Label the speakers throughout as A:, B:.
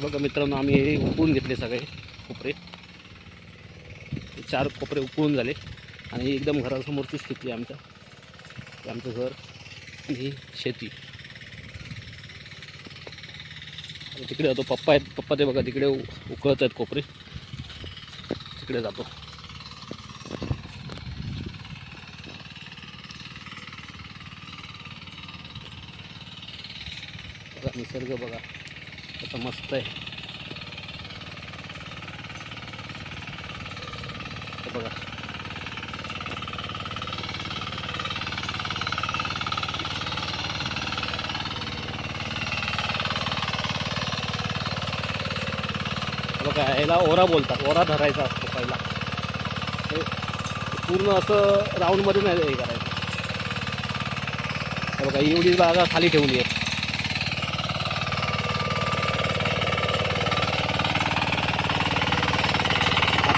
A: हे बघा मित्रांनो आम्ही हे उकळून घेतले सगळे कोपरे चार कोपरे उकळून झाले. आणि एकदम घरासमोरची स्थिती आमच्या. आमचं घर आणि ही शेती. आणि तिकडे जातो पप्पा आहेत. पप्पा ते बघा तिकडे उकळत आहेत कोपरे तिकडे जातो. निसर्ग बघा. असं मस्त आहे. बघा. बघा याला ओरा बोलतात. ओरा धरायचा असतो पहिला. पूर्ण असं राऊंडमध्ये नाही हे करायचं. बघा एवढी जागा खाली ठेवली आहे.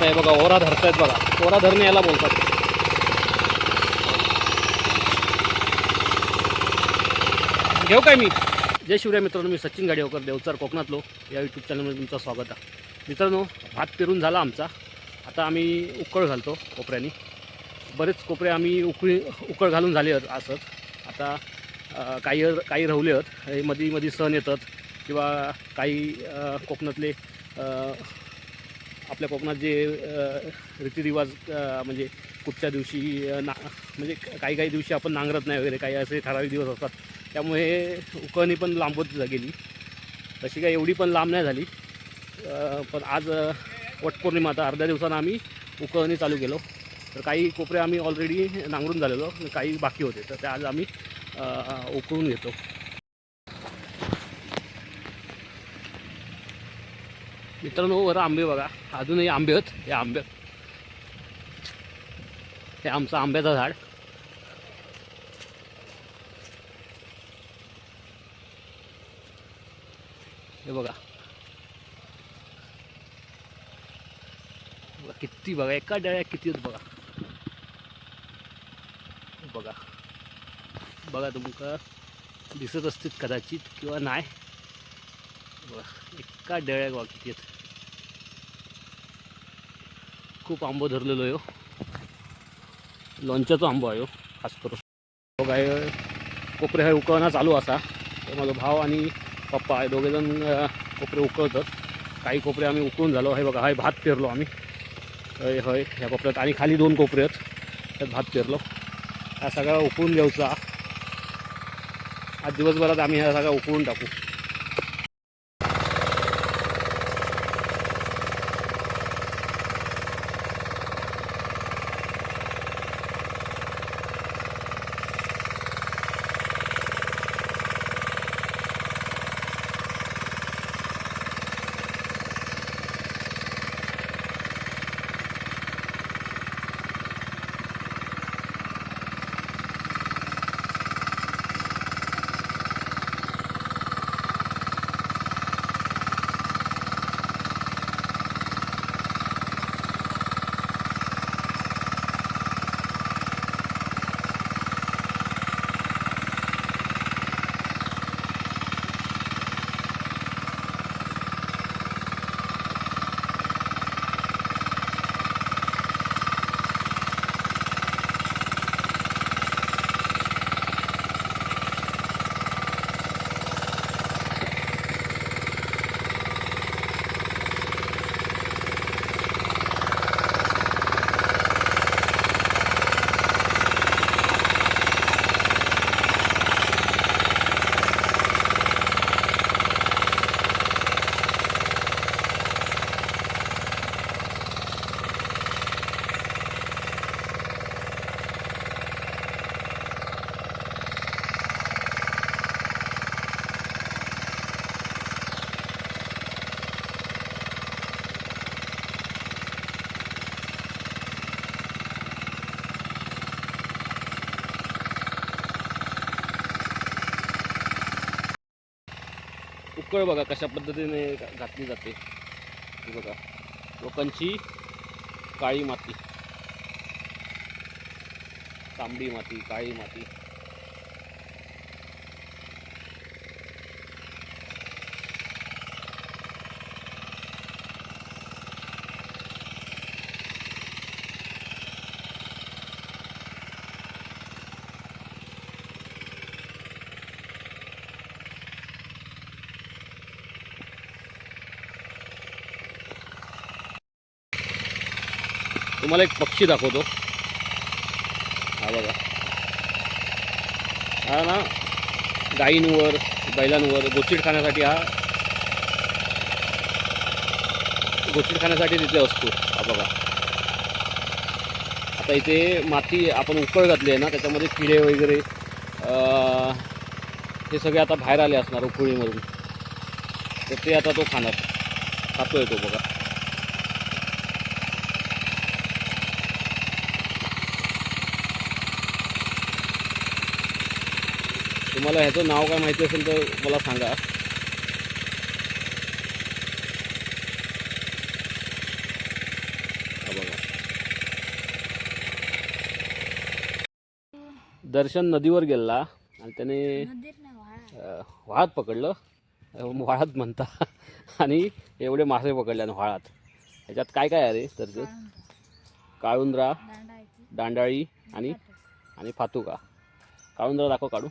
A: आता आहे बघा ओरा धरतायत बघा. ओरा धरणे याला बोलतात. घेऊ काय मी? जय शिवराय मित्रांनो मी सचिन गाडीवकर देवचार कोकणातलो या यूट्यूब चॅनलमध्ये तुमचं स्वागत आहे. मित्रांनो भात पेरून झाला आमचा. आता आम्ही उकळ घालतो कोपऱ्यानी. बरेच कोपरे आम्ही उकळी उकळ घालून झाले आहेत असंच. आता काही काही राहुले आहेत. हे मधी सण येतात. किंवा काही कोकणातले आपल्या कोकणात जे रीतिरिवाज म्हणजे कुठच्या दिवशी ना म्हणजे काही काही दिवशी आपण नांगरत नाही वगैरे काही असे ठराविक दिवस असतात. त्यामुळे उकळणी पण लांबत जा- गेली. तशी काही एवढी पण लांब नाही झाली. पण आज वटपौर्णिमा आता अर्ध्या दिवसानं आम्ही उकळणी चालू केलो. तर काही कोपरे आम्ही ऑलरेडी नांगरून झालेलो काही बाकी होते. तर ते आज आम्ही उकळून घेतो. मित्रांनो वर आंबे बघा. अजूनही आंबे आहेत हे आंबे. हे आमचं आंब्याचं झाड. हे बघा. बघा किती बघा. एका डळ्या किती आहेत बघा. बघा. बघा तुमका दिसत असतील कदाचित किंवा नाही. एका डळ्या बघा किती खूप आंबो धरलेलो आहे हो. लोणच्याचो आंबो आहे हो, खास करून. काय कोपरे हे उकळणं चालू असा. तर माझा भाव आणि पप्पा हे दोघेजण कोपरे उकळतात. काही कोपरे आम्ही उकळून झालो. हे बघा हाय भात पेरलो आम्ही. हय हय ह्या कोपऱ्यात आणि खाली दोन कोपरे आहेत. त्यात भात पेरलो. हा सगळा उकळून घ्यायचा. आज दिवसभरात आम्ही हा सगळा उकळून टाकू. उकळ बघा कशा पद्धतीने घातली जाते. हे बघा. लोकांची काळी माती. तांबडी माती काळी माती. तुम्हाला एक पक्षी दाखवतो. हा बघा. हा ना गायींवर बैलांवर गोचिड खाण्यासाठी हा गोचिड खाण्यासाठी तिथे असतो. हा बघा. आता इथे माती आपण उकळ घातली आहे ना त्याच्यामध्ये किडे वगैरे हे सगळे आता बाहेर आले असणार उकळीमधून. तर ते आता तो खाणार. खातोय तो बघा. तुम्हाला ह्याचं नाव काय माहिती असेल तर मला सांगा. बघा. दर्शन नदीवर गेला आणि त्याने
B: नदीत नाही वाळा
A: अ, व्हाळात पकडलं. अ, व्हाळात म्हणता. आणि एवढे मासे पकडले आणि व्हाळात ह्याच्यात काय काय आहे रे तर काळुंद्रा. दांडाळी आणि आणि फातुका. काळुंद्रा दाखव काढू.